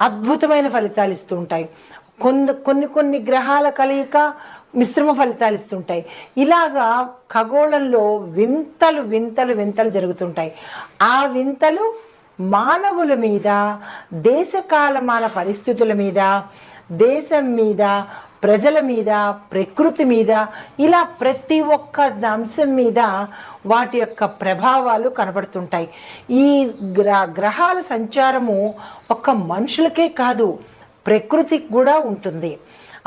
అద్భుతమైన ఫలితాలు ఇస్తుంటాయి. కొన్ని కొన్ని కొన్ని గ్రహాల కలయిక మిశ్రమ ఫలితాలు ఇస్తుంటాయి. ఇలాగా ఖగోళంలో వింతలు వింతలు వింతలు జరుగుతుంటాయి. ఆ వింతలు మానవుల మీద దేశకాలమాన పరిస్థితుల మీద దేశం మీద ప్రజల మీద ప్రకృతి మీద ఇలా ప్రతి ఒక్క అంశం మీద వాటి యొక్క ప్రభావాలు కనబడుతుంటాయి. ఈ గ్ర గ్రహాల సంచారము ఒక్క మనుషులకే కాదు ప్రకృతికి కూడా ఉంటుంది.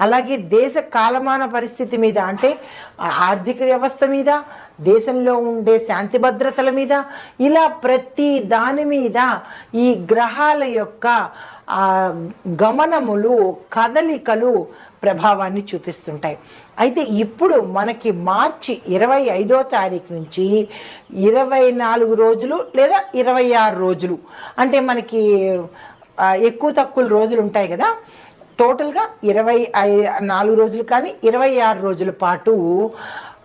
అలాగే దేశ కాలమాన పరిస్థితి మీద అంటే ఆర్థిక వ్యవస్థ మీద దేశంలో ఉండే శాంతి భద్రతల మీద ఇలా ప్రతి దాని మీద ఈ గ్రహాల యొక్క గమనములు కదలికలు ప్రభావాన్ని చూపిస్తుంటాయి. అయితే ఇప్పుడు మనకి మార్చి ఇరవై ఐదో తారీఖు నుంచి ఇరవై నాలుగు రోజులు లేదా ఇరవై ఆరు రోజులు. అంటే మనకి ఎక్కువ తక్కువ రోజులు ఉంటాయి కదా. టోటల్గా ఇరవై ఐ- నాలుగు రోజులు కానీ ఇరవై ఆరు రోజుల పాటు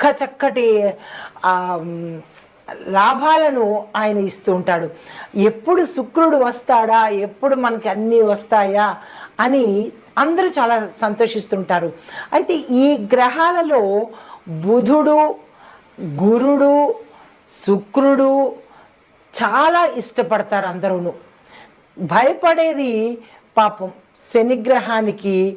చక్క చక్కటి లాభాలను ఆయన ఇస్తూ ఉంటాడు. ఎప్పుడు శుక్రుడు వస్తాడా? ఎప్పుడు మనకి అన్నీ వస్తాయా? అని అందరూ చాలా సంతోషిస్తుంటారు. అయితే ఈ గ్రహాలలో బుధుడు గురుడు శుక్రుడు చాలా ఇష్టపడతారు అందరూను. భయపడేది పాపం. శనిగ్రహానికి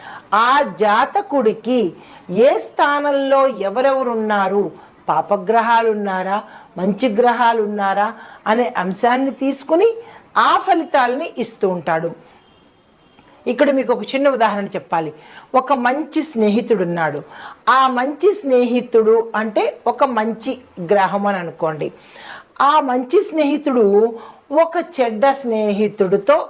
ఆ జాతకుడికి ఏ స్థానంలో ఎవరెవరున్నారు? పాపగ్రహాలున్నారా? మంచి గ్రహాలు ఉన్నారా అనే అంశాన్ని తీసుకుని ఆ ఫలితాలని ఇస్తూ ఉంటాడు. ఇక్కడ మీకు ఒక చిన్న ఉదాహరణ చెప్పాలి. ఒక మంచి స్నేహితుడు ఉన్నాడు ఆ మంచి స్నేహితుడు అంటే ఒక మంచి గ్రహం అని అనుకోండి. ఆ మంచి స్నేహితుడు ఒక చెడ్డ స్నేహితుడితో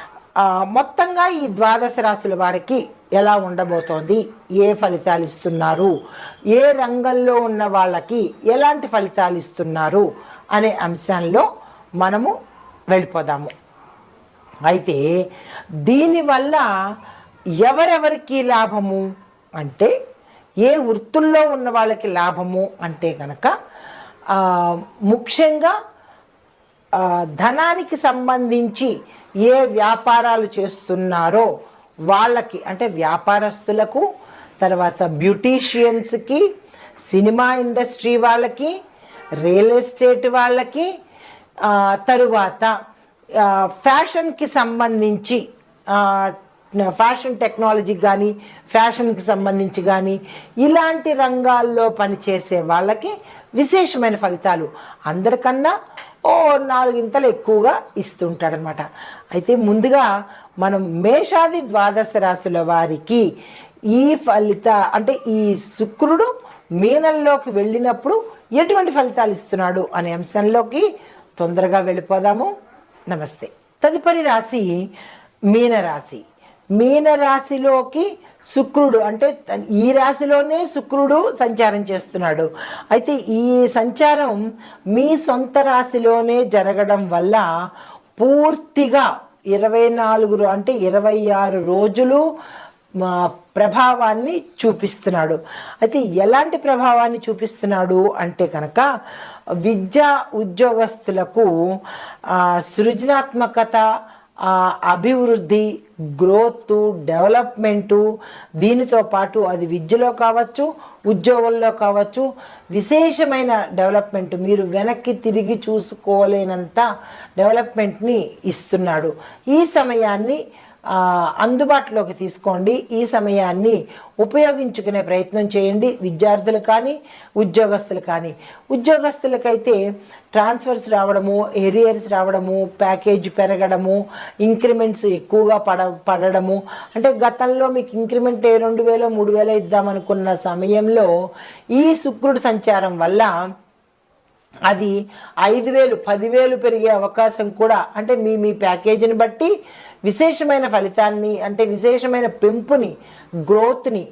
మొత్తంగా ఈ ద్వాదశ రాశుల వారికి ఎలా ఉండబోతోంది? ఏ ఫలితాలు ఇస్తున్నారు? ఏ రంగంలో ఉన్న వాళ్ళకి ఎలాంటి ఫలితాలు ఇస్తున్నారు? అనే అంశంలో మనము వెళ్ళిపోదాము. అయితే దీనివల్ల ఎవరెవరికి లాభము? అంటే ఏ వృత్తుల్లో ఉన్న వాళ్ళకి లాభము? అంటే కనుక ముఖ్యంగా ధనానికి సంబంధించి ఏ వ్యాపారాలు చేస్తున్నారో వాళ్ళకి అంటే వ్యాపారస్తులకు తర్వాత బ్యూటీషియన్స్కి సినిమా ఇండస్ట్రీ వాళ్ళకి రియల్ ఎస్టేట్ వాళ్ళకి తరువాత ఫ్యాషన్కి సంబంధించి ఫ్యాషన్ టెక్నాలజీ కానీ ఫ్యాషన్కి సంబంధించి కానీ ఇలాంటి రంగాల్లో పనిచేసే వాళ్ళకి విశేషమైన ఫలితాలు. అందరికన్నా ఓ నాలుగింతలు ఎక్కువగా ఇస్తుంటాడనమాట. అయితే ముందుగా మనం మేషాది ద్వాదశ రాశుల వారికి ఈ ఫలిత అంటే ఈ శుక్రుడు మీనంలోకి వెళ్ళినప్పుడు ఎటువంటి ఫలితాలు ఇస్తున్నాడు అనే అంశంలోకి తొందరగా వెళ్ళిపోదాము. నమస్తే. తదుపరి రాశి మీనరాశి. మీనరాశిలోకి శుక్రుడు అంటే ఈ రాశిలోనే శుక్రుడు సంచారం చేస్తున్నాడు. అయితే ఈ సంచారం మీ సొంత రాశిలోనే జరగడం వల్ల పూర్తిగా ఇరవై నాలుగు అంటే ఇరవై ఆరు రోజులు మా ప్రభావాన్ని చూపిస్తున్నాడు. అయితే ఎలాంటి ప్రభావాన్ని చూపిస్తున్నాడు అంటే కనుక విద్యా ఉద్యోగస్తులకు సృజనాత్మకత అభివృద్ధి గ్రోత్ డెవలప్మెంటు దీనితో పాటు అది విద్యలో కావచ్చు ఉద్యోగంలో కావచ్చు విశేషమైన డెవలప్మెంట్. మీరు వెనక్కి తిరిగి చూసుకోలేనంత డెవలప్మెంట్ని ఇస్తున్నాడు. ఈ సమయాన్ని అందుబాటులోకి తీసుకోండి. ఈ సమయాన్ని ఉపయోగించుకునే ప్రయత్నం చేయండి. విద్యార్థులు కానీ ఉద్యోగస్తులు కానీ. ఉద్యోగస్తులకైతే ట్రాన్స్ఫర్స్ రావడము ఏరియర్స్ రావడము ప్యాకేజ్ పెరగడము ఇంక్రిమెంట్స్ ఎక్కువగా పడ పడడము. అంటే గతంలో మీకు ఇంక్రిమెంట్ ఏ రెండు వేల మూడు వేలు ఇద్దామనుకున్న సమయంలో ఈ శుక్రుడు సంచారం వల్ల అది ఐదు వేలు పదివేలు పెరిగే అవకాశం కూడా అంటే మీ మీ ప్యాకేజీని బట్టి విశేషమైన ఫలితాన్ని అంటే విశేషమైన పెంపుని గ్రోత్ని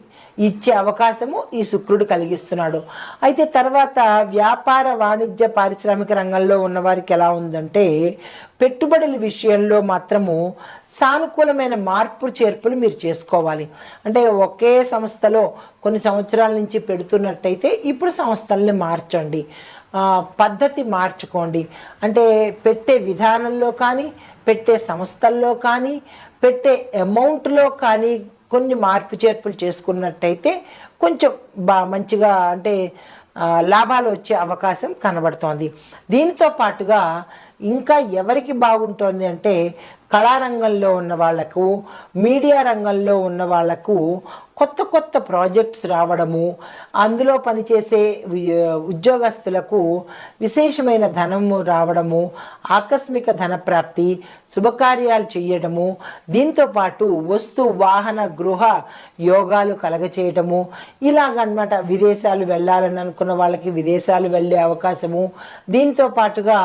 ఇచ్చే అవకాశము ఈ శుక్రుడు కలిగిస్తున్నాడు. అయితే తర్వాత వ్యాపార వాణిజ్య పారిశ్రామిక రంగంలో ఉన్నవారికి ఎలా ఉందంటే పెట్టుబడుల విషయంలో మాత్రము సానుకూలమైన మార్పు చేర్పులు మీరు చేసుకోవాలి. అంటే ఒకే సంస్థలో కొన్ని సంవత్సరాల నుంచి పెడుతున్నట్టయితే ఇప్పుడు సంస్థల్ని మార్చండి. పద్ధతి మార్చుకోండి. అంటే పెట్టే విధానంలో కానీ పెట్టే సంస్థల్లో కానీ పెట్టే అమౌంట్లో కానీ కొన్ని మార్పు చేర్పులు చేసుకున్నట్టయితే కొంచెం బా మంచిగా అంటే లాభాలు వచ్చే అవకాశం కనబడుతోంది. దీనితో పాటుగా ఇంకా ఎవరికి బాగుంటుంది అంటే కళారంగంలో ఉన్న వాళ్ళకు మీడియా రంగంలో ఉన్న వాళ్ళకు కొత్త కొత్త ప్రాజెక్ట్స్ రావడము అందులో పనిచేసే ఉద్యోగస్తులకు విశేషమైన ధనము రావడము ఆకస్మిక ధన ప్రాప్తి శుభకార్యాలు చేయడము దీంతో పాటు వస్తు వాహన గృహ యోగాలు కలగచేయటము ఇలాగనమాట విదేశాలు వెళ్ళాలని అనుకున్న వాళ్ళకి విదేశాలు వెళ్ళే అవకాశము దీంతో పాటుగా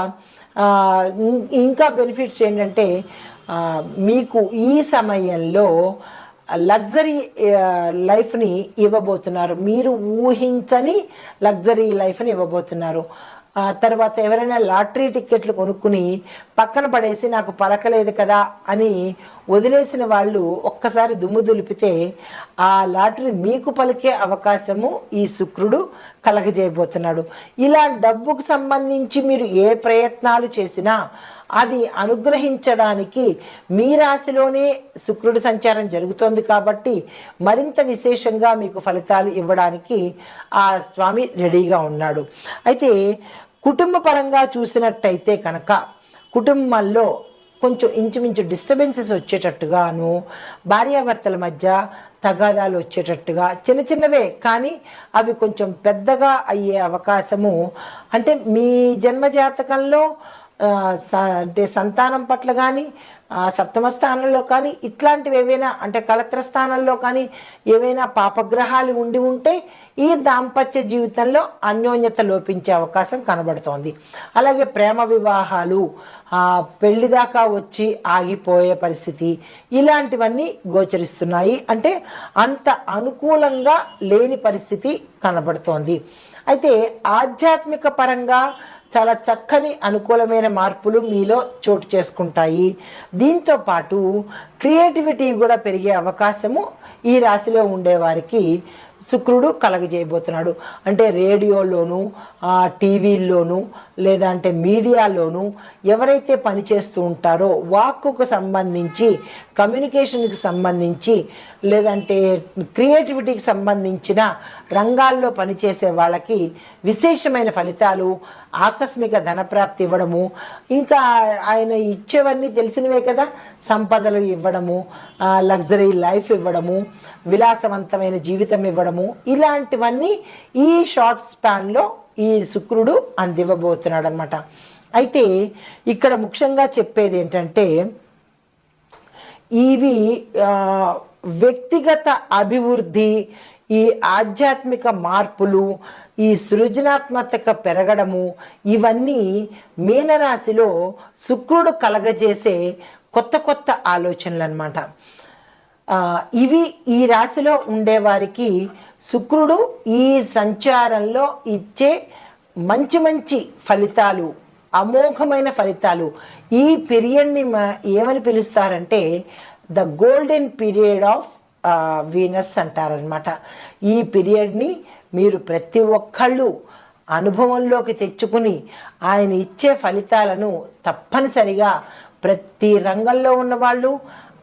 ఇంకా బెనిఫిట్స్ ఏంటంటే మీకు ఈ సమయంలో లగ్జరీ లైఫ్ని ఇవ్వబోతున్నారు. మీరు ఊహించని లగ్జరీ లైఫ్ని ఇవ్వబోతున్నారు. తర్వాత ఎవరైనా లాటరీ టిక్కెట్లు కొనుక్కుని పక్కన పడేసి నాకు పలకలేదు కదా అని వదిలేసిన వాళ్ళు ఒక్కసారి దుమ్ము దులిపితే ఆ లాటరీ మీకు పలికే అవకాశము ఈ శుక్రుడు కలగజేయబోతున్నాడు. ఇలా డబ్బుకు సంబంధించి మీరు ఏ ప్రయత్నాలు చేసినా అది అనుగ్రహించడానికి మీ రాశిలోనే శుక్రుడి సంచారం జరుగుతోంది కాబట్టి మరింత విశేషంగా మీకు ఫలితాలు ఇవ్వడానికి ఆ స్వామి రెడీగా ఉన్నాడు. అయితే కుటుంబ పరంగా చూసినట్టయితే కనుక కుటుంబంలో కొంచెం ఇంచుమించు డిస్టర్బెన్సెస్ వచ్చేటట్టుగాను భార్యాభర్తల మధ్య తగాదాలు వచ్చేటట్టుగా చిన్న చిన్నవే కానీ అవి కొంచెం పెద్దగా అయ్యే అవకాశము. అంటే మీ జన్మ జాతకంలో అంటే సంతానం పట్ల కానీ సప్తమ స్థానంలో కానీ ఇట్లాంటివి ఏవైనా అంటే కలత్ర స్థానంలో కానీ ఏవైనా పాపగ్రహాలు ఉండి ఉంటే ఈ దాంపత్య జీవితంలో అన్యోన్యత లోపించే అవకాశం కనబడుతోంది. అలాగే ప్రేమ వివాహాలు ఆ, పెళ్ళి దాకా వచ్చి ఆగిపోయే పరిస్థితి ఇలాంటివన్నీ గోచరిస్తున్నాయి. అంటే అంత అనుకూలంగా లేని పరిస్థితి కనబడుతోంది. అయితే ఆధ్యాత్మిక పరంగా చాలా చక్కని అనుకూలమైన మార్పులు మీలో చోటు చేసుకుంటాయి. దీంతో పాటు క్రియేటివిటీ కూడా పెరిగే అవకాశము ఈ రాశిలో ఉండేవారికి శుక్రుడు కలగజేయబోతున్నాడు. అంటే రేడియోలోను ఆ, టీవీల్లోను లేదా అంటే మీడియాలోను ఎవరైతే పనిచేస్తూ ఉంటారో వాక్కుకు సంబంధించి కమ్యూనికేషన్కి సంబంధించి లేదంటే క్రియేటివిటీకి సంబంధించిన రంగాల్లో పనిచేసే వాళ్ళకి విశేషమైన ఫలితాలు ఆకస్మిక ధనప్రాప్తి ఇవ్వడము ఇంకా ఆయన ఇచ్చేవన్నీ తెలిసినవే కదా? సంపదలు ఇవ్వడము లగ్జరీ లైఫ్ ఇవ్వడము విలాసవంతమైన జీవితం ఇవ్వడము ఇలాంటివన్నీ ఈ షార్ట్ స్పాన్లో ఈ శుక్రుడు అందివ్వబోతున్నాడు అనమాట అయితే ఇక్కడ ముఖ్యంగా చెప్పేది ఏంటంటే ఇవి వ్యక్తిగత అభివృద్ధి ఈ ఆధ్యాత్మిక మార్పులు ఈ సృజనాత్మకత పెరగడము ఇవన్నీ మీనరాశిలో శుక్రుడు కలగజేసే కొత్త కొత్త ఆలోచనలు అనమాట ఇవి ఈ రాశిలో ఉండేవారికి శుక్రుడు ఈ సంచారంలో ఇచ్చే మంచి మంచి ఫలితాలు అమోఘమైన ఫలితాలు. ఈ పీరియడ్ని ఏమని పిలుస్తారంటే the golden period of Venus అంటారనమాట ఈ పీరియడ్ని మీరు ప్రతి ఒక్కళ్ళు అనుభవంలోకి తెచ్చుకుని ఆయన ఇచ్చే ఫలితాలను తప్పనిసరిగా ప్రతి రంగంలో ఉన్నవాళ్ళు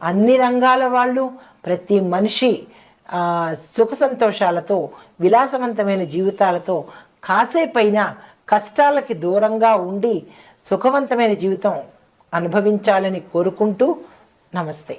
అన్ని రంగాల వాళ్ళు ప్రతి మనిషి సుఖ సంతోషాలతో విలాసవంతమైన జీవితాలతో కాసేపైనా కష్టాలకి దూరంగా ఉండి సుఖవంతమైన జీవితం అనుభవించాలని కోరుకుంటూ నమస్తే.